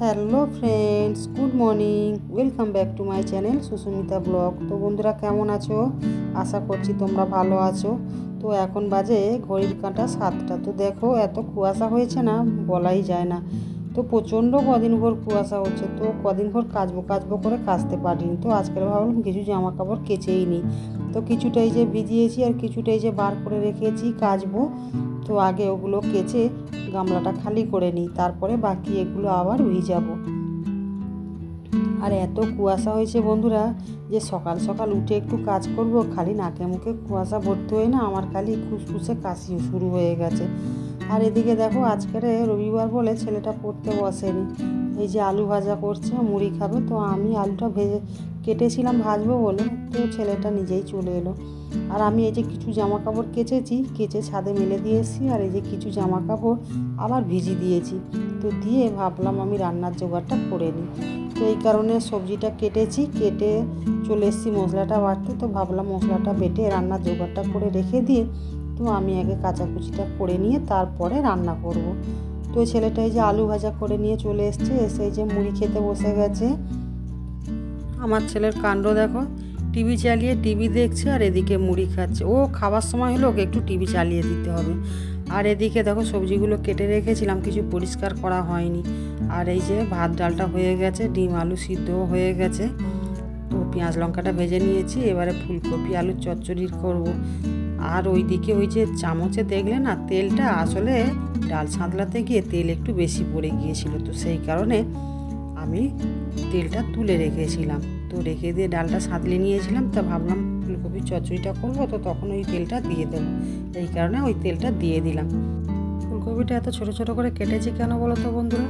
Hello friends, good morning. Welcome back to my channel Sushmita blog. তো বন্ধুরা, কেমন আছো? আশা করছি তোমরা ভালো আছো। তো এখন বাজে ঘড়ির কাঁটা সাতটা। তো দেখো, এত কুয়াশা হয়েছে না, বলাই যায় না। তো প্রচণ্ড কদিন ভোর কুয়াশা হচ্ছে। তো কদিন ভোর কাচবো কাচবো করে কাচতে পারিনি। তো আজকের ভাবলাম কিছু জামা কাপড় কেচেই নিই তো কিছুটাই যে ভিজিয়েছি আর কিছুটাই যে বার করে রেখেছি, কাচবো। তো আগে ওগুলো কেচে গামলাটা খালি করে নিই, তারপরে বাকি এগুলো আবার ভিজাবো। আর এত কুয়াশা হয়েছে বন্ধুরা যে সকাল সকাল উঠে একটু কাজ করব, খালি নাকে মুখে কুয়াশা ভর্তি হয়ে না আমার খালি খুসখুসে কাশি শুরু হয়ে গেছে। আর এদিকে দেখো আজকের রবিবার বলে ছেলেটা পড়তে বসেনি। এই যে আলু ভাজা করছে, মুড়ি খাবে, তো আমি আলুটা ভেজে কেটেছিলাম ভাজবো বলে, তো ছেলেটা নিজেই চলে এলো। আর আমি এই যে কিছু জামা কাপড় কেচেছি, কেচে ছাদে মেলে দিয়েছি আর এই যে কিছু জামা কাপড় আবার ভিজি দিয়েছি। তো দিয়ে ভাবলাম আমি রান্নার জোগাড়টা করে নিই। তো এই কারণে সবজিটা কেটেছি, কেটে চলে এসেছি মশলাটা বাটতে তো ভাবলাম মশলাটা বেটে রান্নার জোগাড়টা করে রেখে দিয়ে তো আমি আগে কাচাকুচিটা করে নিয়ে তারপরে রান্না করব। তো ছেলেটা এই যে আলু ভাজা করে নিয়ে চলে এসছে, এসে এই যে মুড়ি খেতে বসে গেছে। আমার ছেলের কাণ্ড দেখো। টিভি চালিয়ে টিভি দেখছে আর এদিকে মুড়ি খাচ্ছে। ও খাবার সময় হলো ওকে একটু টিভি চালিয়ে দিতে হবে। আর এদিকে দেখো সবজিগুলো কেটে রেখেছিলাম, কিছু পরিষ্কার করা হয়নি। আর এই যে ভাত ডালটা হয়ে গেছে, ডিম আলু সিদ্ধ হয়ে গেছে। তো পেঁয়াজ লঙ্কাটা ভেজে নিয়েছি, এবারে ফুলকপি আলুর চচ্চড়ি করব। আর ওইদিকে ওই যে চামচে দেখলে না, তেলটা আসলে ডাল সাঁতলাতে গিয়ে তেল একটু বেশি পড়ে গিয়েছিল। তো সেই কারণে আমি তেলটা তুলে রেখেছিলাম। তো রেখে দিয়ে ডালটা সাঁতলে নিয়েছিলাম, তা ভাবলাম ফুলকপির চচ্চড়িটা করব, তো তখন ওই তেলটা দিয়ে দেবো। এই কারণে ওই তেলটা দিয়ে দিলাম। ফুলকপিটা এত ছোট ছোট করে কেটেছি কেন বলো তো বন্ধুরা?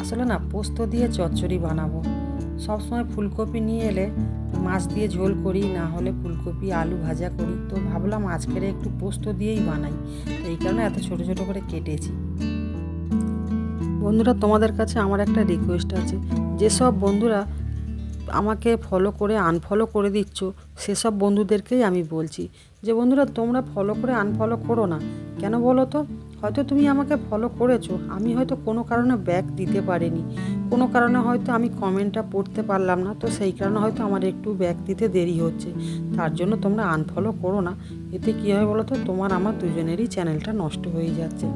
আসলে না, পোস্ত দিয়ে চচ্চড়ি বানাবো। সবসময় ফুলকপি নিয়ে এলে মাছ দিয়ে ঝোল করি, না হলে ফুলকপি, আলু ভাজা করি, তো ভাবলাম আজকের একটু পোস্ত দিয়েই বানাই। এই কারণে এত ছোট ছোট করে কেটেছি। বন্ধুরা, তোমাদের কাছে আমার একটা রিকোয়েস্ট আছে। যেসব বন্ধুরা আমাকে ফলো করে আনফলো করে দিচ্ছ, সেসব বন্ধুদেরকেই আমি বলছি যে, বন্ধুরা, তোমরা ফলো করে আনফলো করো না। কেন বলো তো? হয়তো তুমি আমাকে ফলো করেছ। আমি হয়তো কোনো কারণে ব্যাক দিতে পারিনি। কোনো কারণে হয়তো আমি কমেন্টটা পড়তে পারলাম না। তো সেই কারণে হয়তো আমার একটু ব্যাক দিতে দেরি হচ্ছে। তার জন্য তোমরা আনফলো করো না। এতে কী হয় বলো তো? তোমার, আমার দুজনেরই চ্যানেলটা নষ্ট হয়ে যাচ্ছে।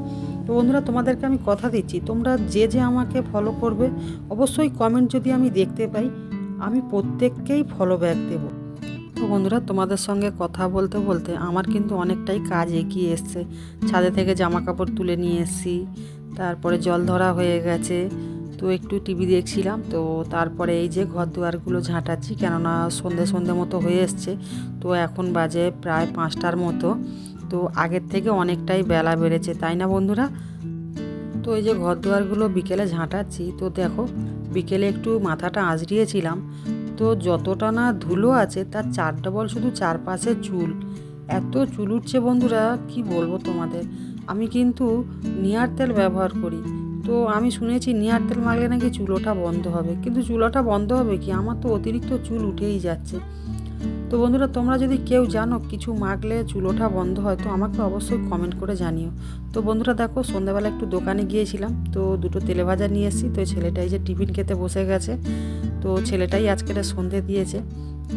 তো বন্ধুরা, তোমাদেরকে আমি কথা দিচ্ছি। তোমরা যে যে আমাকে ফলো করবে, অবশ্যই কমেন্ট যদি আমি দেখতে পাই আমি প্রত্যেককেই ফলো ব্যাক দেব। তো বন্ধুরা, তোমাদের সঙ্গে কথা বলতে বলতে আমার কিন্তু অনেকটাই কাজ এগিয়ে এসছে। ছাদে থেকে জামা কাপড় তুলে নিয়ে এসেছি, তারপরে জল ধরা হয়ে গেছে। তো একটু টিভি দেখছিলাম, তো তারপরে এই যে ঘর দুয়ারগুলো ঝাঁটাচ্ছি, কেননা সন্ধে সন্ধে মতো হয়ে এসছে, তো এখন বাজে প্রায় পাঁচটার মতো। তো আগের থেকে অনেকটাই বেলা বেড়েছে, তাই না বন্ধুরা? তো এই যে ঘর দুয়ারগুলো বিকেলে ঝাঁটাচ্ছি, তো দেখো বিকেলে একটু মাথাটা আঁচড়িয়েছিলাম। তো যতটা না ধুলো আছে, তার চার ডবল শুধু চারপাশে চুল। এত চুল উঠছে বন্ধুরা, কি বলব তোমাদের? আমি কিন্তু নিয়ার তেল ব্যবহার করি। তো আমি শুনেছি নিয়ার তেল মারলে নাকি চুলোটা বন্ধ হবে। কিন্তু চুলোটা বন্ধ হবে কি? আমার তো অতিরিক্ত চুল উঠেই যাচ্ছে। তো বন্ধুরা, তোমরা যদি কেউ জানো কিছু মাখলে চুলোটা বন্ধ হয়, তো আমাকে অবশ্যই কমেন্ট করে জানিও। তো বন্ধুরা, দেখো সন্ধ্যাবেলা একটু দোকানে গিয়েছিলাম, তো দুটো তেলে ভাজা নিয়ে এসেছি, তো ছেলেটাই যে টিফিন খেতে বসে গেছে, তো ছেলেটাই আজকে সন্ধে দিয়েছে।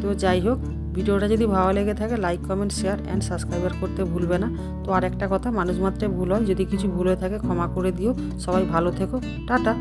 তো যাই হোক, ভিডিওটা যদি ভালো লেগে থাকে like comment share and subscriber করতে ভুলবে না। তো আর একটা কথা, মানুষ মাত্রে ভুল হয়, যদি কিছু ভুল হয়ে থাকে ক্ষমা করে দিও। সবাই ভালো থেকো, টাটা।